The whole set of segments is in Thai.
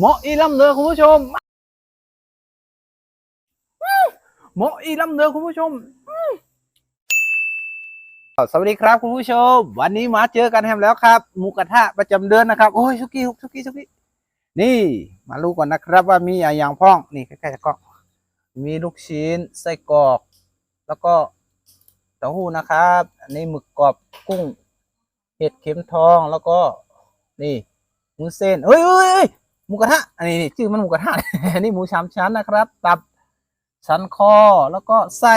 หมาะอีลำเลยคุณผู้ชมหมาะอีลำเลยคุณผู้ชม สวัสดีครับคุณผู้ชม วันนี้มาเจอกันแฮมแล้วครับหมูกระทะประจำเดือนนะครับ โอ้ยสุกี้สุกี้สุกี้นี่มารู้ก่อนนะครับว่ามีอะไรอย่างพ้องนี่ใกล้ๆจะกล้อมีลูกชิ้นไส้กรอก แล้วก็เต้าหู้นะครับ อันนี้หมึกกรอบกุ้ง เห็ดเข็มทองแล้วก็นี่หมูเส้นเฮ้ยเฮ้ยเฮ้ย มูกระทะอันนี้ชื่อมันหมูกระทะอันนี้หมูสามชั้นนะครับ ตับสันคอแล้วก็ไส้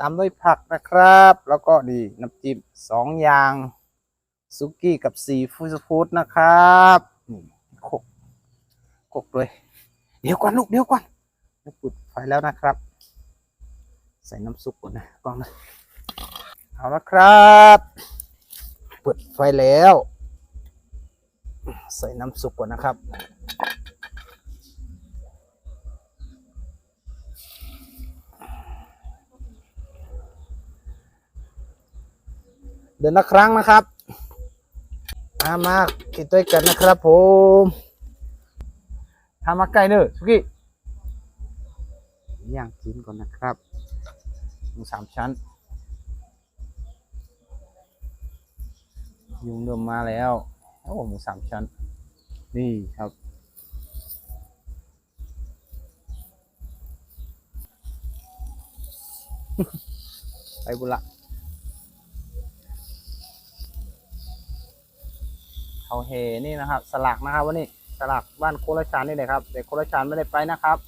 ตามด้วยผักนะครับ แล้วก็นี่น้ำจิ้มสองอย่างซุกี้กับซีฟู้ดฟู้ดนะครับโขกโขกด้วยเดี๋ยวก่อนลูกเดี๋ยวก่อนปุดไฟแล้วนะครับ ใส่น้ำซุปก่อนนะกล้องนะเอาละครับเปิดไฟแล้ว ใส่น้ำซุปก่อนนะครับ เดือนละครั้งนะครับมามากินด้วยกันนะครับผมทำมาไก่เนอะสุกี้ย่างกินก่อนนะครับหมูสามชั้น ยุงเริ่มมาแล้ว โอ้หมูสามชั้น นี่ครับ ไปบุละเขาเฮนี่นะครับ สลากนะครับวันนี้สลากบ้านโคราชานนี่เลยครับแต่โคราชานไม่ได้ไปนะครับ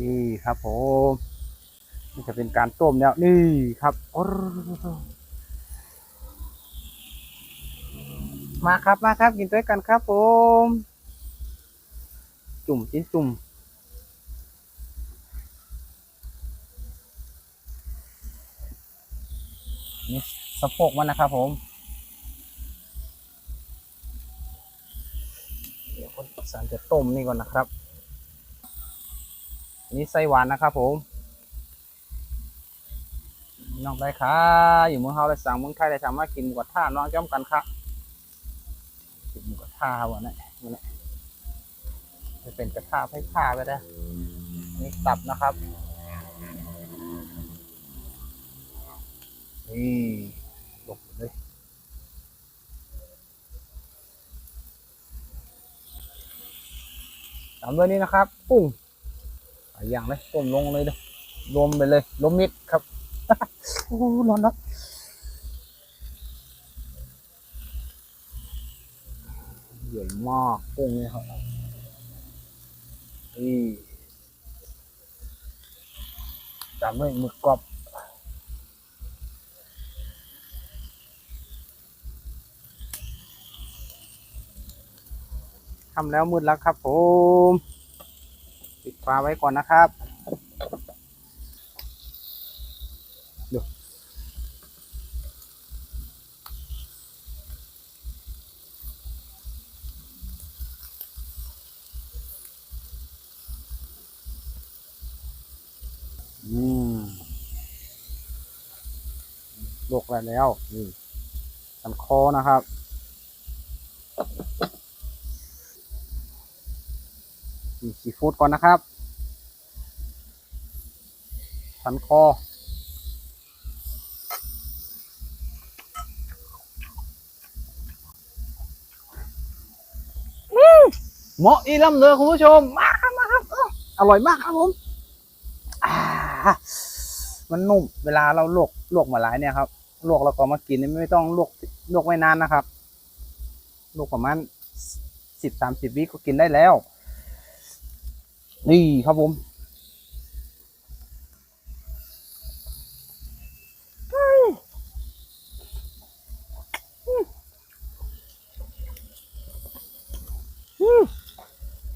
นี่ครับผม นี่จะเป็นการต้มแล้วนี่ครับมาครับมาครับกินด้วยกันครับผม จุ่มจิ้นจุ่มนี่สะโพกมันนะครับผมเดี๋ยวคนสารจะต้มนี่ก่อนนะครับ นี่ไส้หวานนะครับผม น้องได้ค่ะอยู่เมืองเฮาได้สั่งเมืองไทยได้สามารถกินหมูกระทะน้องจ้อมกันครับกินหมูกระทะวันนี้วันนี้จะเป็นกระทะไผ่ผ้าไปได้นี่ตับนะครับนี่ลงเลยตามด้วยนี้นะครับ ปุ้งหยอย่างเลยต้มลงเลยเด้อรวมไปเลยรวมมิดครับ โอ้ร้อนนะใหญ่มากปุ้งนี่ครับนี่ตามด้วยหมึกกรอบทำแล้วมืดแล้วครับผม ปิดฝาไว้ก่อนนะครับดูอืม ลวกแล้วแล้วนี่สันคอนะครับมีซีฟู้ดก่อนนะครับ สันคอเหมาะอีลำเลยคุณผู้ชมมาครับมาครับอออร่อยมากครับผมอ่ามันนุ่มเวลาเราลวกลวกมาหลายเนี่ยครับ ลวกแล้วก็มากินไม่ต้องลวกลวกไว้นานนะครับลวกประมาณสิบสามสิบวิก็กินได้แล้ว นี่ครับผม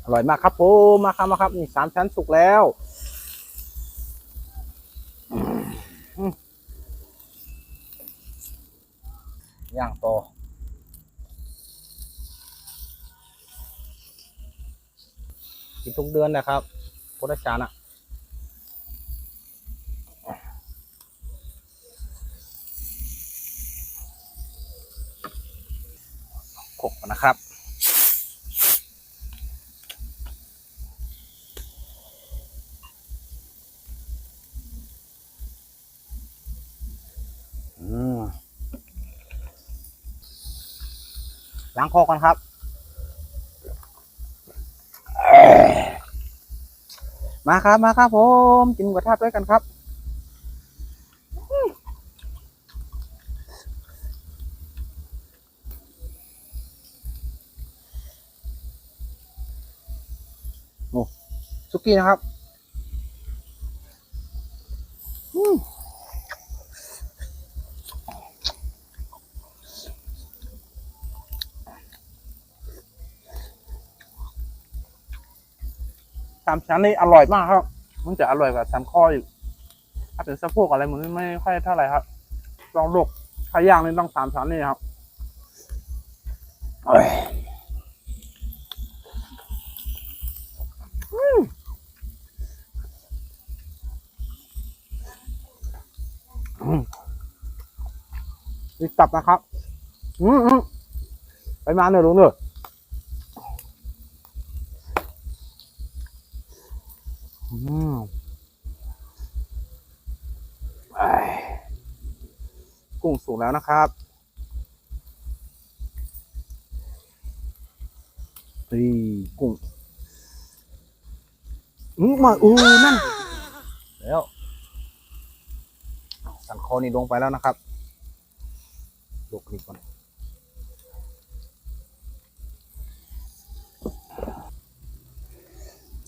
อร่อยมากครับผมมาครับมาครับนี่สามชั้นสุกแล้ว ย่างต่อกินทุกเดือนนะครับพุทธชานะขกนะครับ ล้างคอกันครับ มาครับมาครับผมกินกระทะด้วยกันครับโอ้สุกี้นะครับ สามชั้นนี่อร่อยมากครับ มันจะอร่อยกว่าสันคออีกถ้าเป็นสะโพกอะไรมันไม่ค่อยเท่าไหร่ครับลองลูกถ้าย่างนี่ต้องสามชั้นนี่ครับเอ้ยอืมอืมนี่กลับนะครับอืมอืมไปมาหน่อยลุงเนอ อืมไอ้กุ้งสุกแล้วนะครับนี่กุ้งอืมมาอู้นั่น แล้วสันคอนี่ลงไปแล้วนะครับลวกนี่ก่อน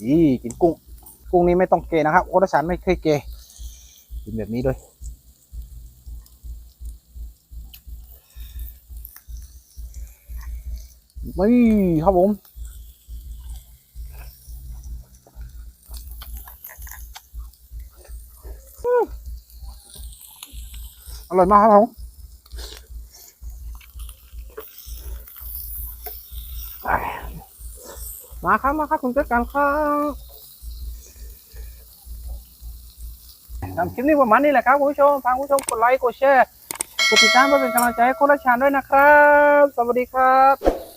อีกินกุ้ง กุ้งนี้ไม่ต้องเกนะครับโอรสันไม่เคยเกกินแบบนี้ด้วยไม่ครับผมอร่อยมากครับผมมาครับมาครับคุณเจ้ากันครับ ทำคลิปนี้ประมาณนี้แหละครับคุณผู้ชมฟังคุณผู้ชมกดไลค์กดแชร์กดติดตามเพื่อเป็นกำลังใจให้โคราชานด้วยนะครับ สวัสดีครับ